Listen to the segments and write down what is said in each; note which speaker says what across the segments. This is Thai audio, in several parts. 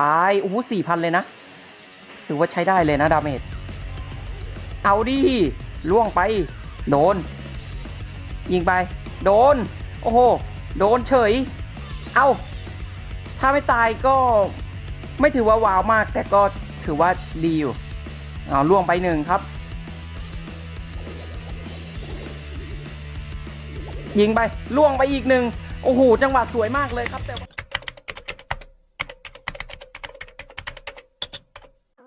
Speaker 1: ตายโอ้โหสี่พันเลยนะ ถือว่าใช้ได้เลยนะดาเมจ เอาดิล่วงไป โดน ยิงไป โดน โอ้โห โดนเฉย เอาถ้าไม่ตายก็ไม่ถือว่าว้าวมาก แต่ก็ถือว่าดีอยู่ เอาล่วงไปหนึ่งครับ ยิงไปล่วงไปอีกหนึ่งโอ้โห จังหวะสวยมากเลยครับแต่ว่า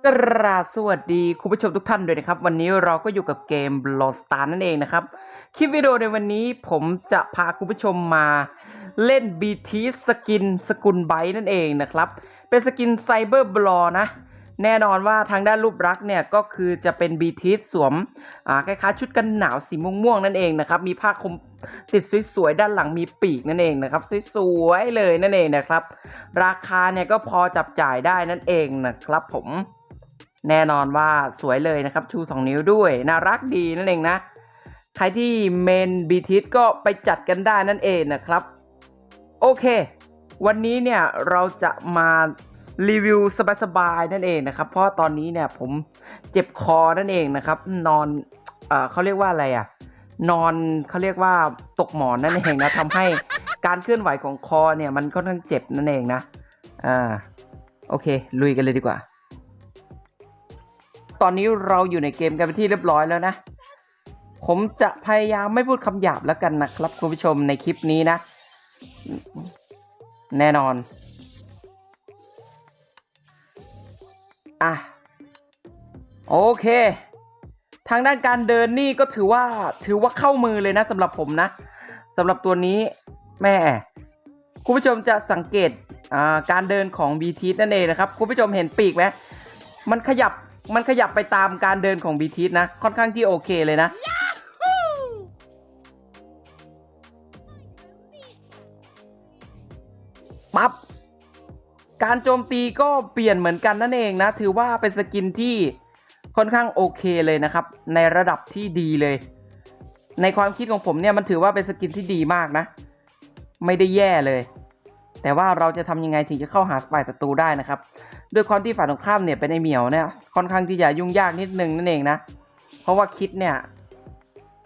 Speaker 1: กราบสวัสดีคุณผู้ชมทุกท่านด้วยนะครับ วันนี้เราก็อยู่กับเกม b l o s t a r นั่นเองนะครับ คลิปวิดีโอในวันนี้ผมจะพาคุณผู้ชมมาเล่น BT สกินสกุลไบนั่นเองนะครับ เป็นสกินไซเบอร์บลอนะ แน่นอนว่าทางด้านรูปลักษณ์เนี่ย ก็คือจะเป็น BT สวมอ่าคล้ายๆชุดกันหนาวสีม่วงๆนั่นเองนะครับ มีผ้าคลุมติดสวยๆด้านหลังมีปีกนั่นเองนะครับสวยๆเลยนั่นเองนะครับ ราคาเนี่ยก็พอจับจ่ายได้นั่นเองนะครับผม แน่นอนว่าสวยเลยนะครับ ชู 2 นิ้วด้วย น่ารักดีนั่นเองนะ ใครที่เมนบีทิสก็ไปจัดกันได้นั่นเองนะครับ โอเค วันนี้เนี่ยเราจะมารีวิวสบายๆนั่นเองนะครับ เพราะตอนนี้เนี่ยผมเจ็บคอนั่นเองนะครับ นอนเออเขาเรียกว่าอะไรอะ่ะนอนเขาเรียกว่าตกหมอนนั่นเองนะทำให้การเคลื่อนไหวของคอเนี่ยมันค่อนข้างเจ็บนั่นเองนะอ่าโอเค ลุยกันเลยดีกว่า ตอนนี้เราอยู่ในเกมกันเป็นที่เรียบร้อยแล้วนะ ผมจะพยายามไม่พูดคำหยาบแล้วกันนะครับคุณผู้ชมในคลิปนี้นะ แน่นอน อะ โอเค ทางด้านการเดินนี่ก็ถือว่าถือว่าเข้ามือเลยนะสำหรับผมนะสำหรับตัวนี้แม่คุณผู้ชมจะสังเกตการเดินของ BT นั่นเองนะครับ คุณผู้ชมเห็นปีกไหมมันขยับ มันขยับไปตามการเดินของ BT นะ ค่อนข้างที่โอเคเลยนะ ปั๊บ การโจมตีก็เปลี่ยนเหมือนกันนั่นเองนะ ถือว่าเป็นสกินที่ค่อนข้างโอเคเลยนะครับ ในระดับที่ดีเลย ในความคิดของผมเนี่ยมันถือว่าเป็นสกินที่ดีมากนะ ไม่ได้แย่เลย แต่ว่าเราจะทำยังไงถึงจะเข้าหาฝ่ายศัตรูได้นะครับ ด้วยความที่ฝ่ายตรงข้ามเนี่ยเป็นไอเหมียวเนี่ยค่อนข้างที่จะยุ่งยากนิดนึงนั่นเองนะ เพราะว่าคิดเนี่ย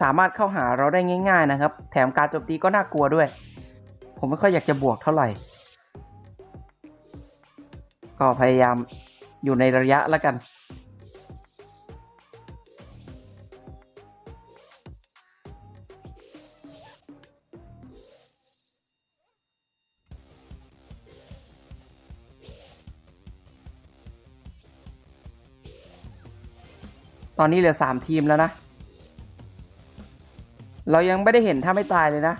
Speaker 1: สามารถเข้าหาเราได้ง่าย ๆนะครับ แถมการโจมตีก็น่ากลัวด้วย ผมไม่ค่อยอยากจะบวกเท่าไหร่ ก็พยายามอยู่ในระยะแล้วกัน อนนี้เหลือสามทีมแล้วนะ เรายังไม่ได้เห็นถ้าไม่ตายเลยนะ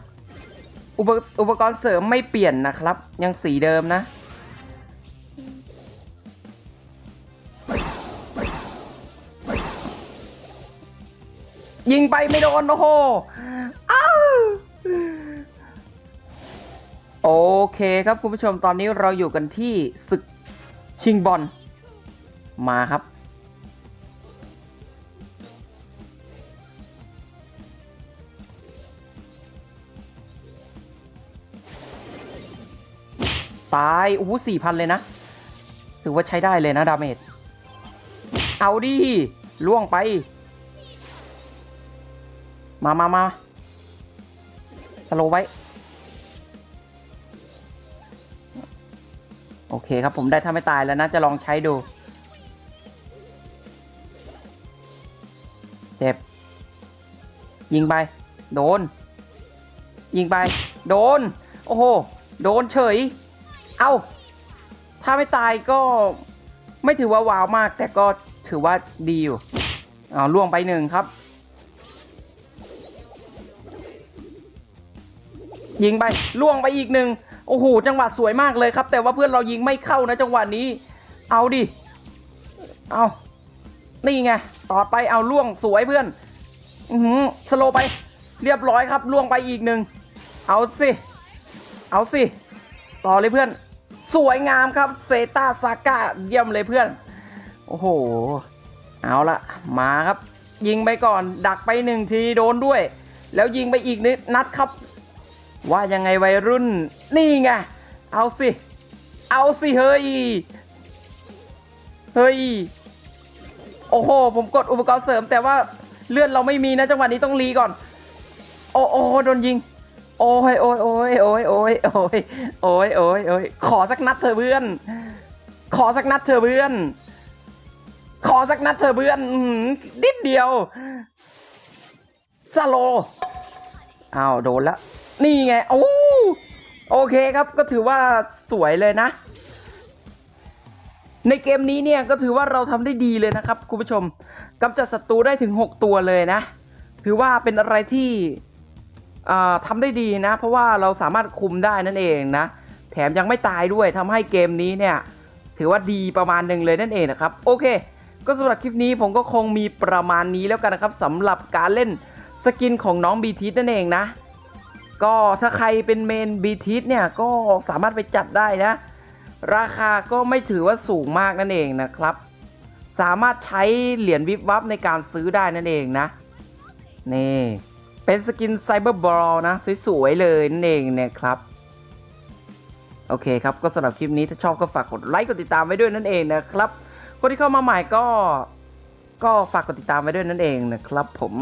Speaker 1: อุปอุปกรณ์เสริมไม่เปลี่ยนนะครับ ยังสีเดิมนะ ยิงไปไม่โดน โอ้โหโอเคครับคุณผู้ชมตอนนี้เราอยู่กันที่ศึกชิงบอลมาครับ ตายโอ้โหสี่พันเลยนะ ถือว่าใช้ได้เลยนะดาเมจ เอาดิล่วงไป มามามาสโลไว้ โอเคครับผมได้ถ้าไม่ตายแล้วนะ จะลองใช้ดู เจ็บ ยิงไป โดน ยิงไป โดน โอ้โห โดนเฉย เอาถ้าไม่ตายก็ไม่ถือว่าว้าวมาก แต่ก็ถือว่าดีอยู่เอาล่วงไปหนึ่งครับ ยิงไปล่วงไปอีกหนึ่งโอ้โหจังหวะสวยมากเลยครับ แต่ว่าเพื่อนเรายิงไม่เข้านะจังหวะนี้ เอาดิ เอานี่ไงต่อไปเอาล่วงสวยเพื่อน อือหือสโลไป เรียบร้อยครับล่วงไปอีกหนึ่งเอาสิ เอาสิ ต่อเลยเพื่อน สวยงามครับเซตาซาก้าเยี่ยมเลยเพื่อน โอ้โห เอาละมาครับ ยิงไปก่อน ดักไปหนึ่งทีโดนด้วย แล้วยิงไปอีกนิดนัดครับ ว่ายังไงวัยรุ่น นี่ไง เอาสิ เอาสิเฮ้ย เฮ้ย โอ้โห ผมกดอุปกรณ์เสริมแต่ว่าเลื่อดเราไม่มีนะจังหวะนี้ต้องรีก่อน โอ้โอ้โดนยิง โอ้ยโอ้ยโอ้ยโอ้ยโอ้ยโอ้ยโอ้ยโอ้ยโอ้ยขอสักนัดเธอเพื่อน ขอสักนัดเธอเพื่อน ขอสักนัดเธอเพื่อนนิดเดียวสโลอ้าวโดนล้วนี่ไงโอ้โอเคครับก็ถือว่าสวยเลยนะ ในเกมนี้เนี่ยก็ถือว่าเราทำได้ดีเลยนะครับคุณผู้ชมกำจัดศัตรูได้ถึง 6 ตัวเลยนะ ถือว่าเป็นอะไรที่ อ่าทำได้ดีนะ เพราะว่าเราสามารถคุมได้นั่นเองนะ แถมยังไม่ตายด้วยทำให้เกมนี้เนี่ย ถือว่าดีประมาณหนึ่งเลยนั่นเองนะครับ โอเค ก็สำหรับคลิปนี้ผมก็คงมีประมาณนี้แล้วกันนะครับสำหรับการเล่นสกินของน้องบีทีนั่นเองนะ ก็ถ้าใครเป็นเมนบีทีเนี่ยก็สามารถไปจัดได้นะ ราคาก็ไม่ถือว่าสูงมากนั่นเองนะครับ สามารถใช้เหรียญวิบวับในการซื้อได้นั่นเองนะ นี่ เป็นสกินไซเบอร์บอลนะ สวย ๆ เลยนั่นเองเนี่ยครับ โอเคครับ ก็สำหรับคลิปนี้ถ้าชอบก็ฝากกดไลค์กดติดตามไว้ด้วยนั่นเองนะครับคนที่เข้ามาใหม่ก็ก็ฝากกดติดตามไว้ด้วยนั่นเองนะครับผม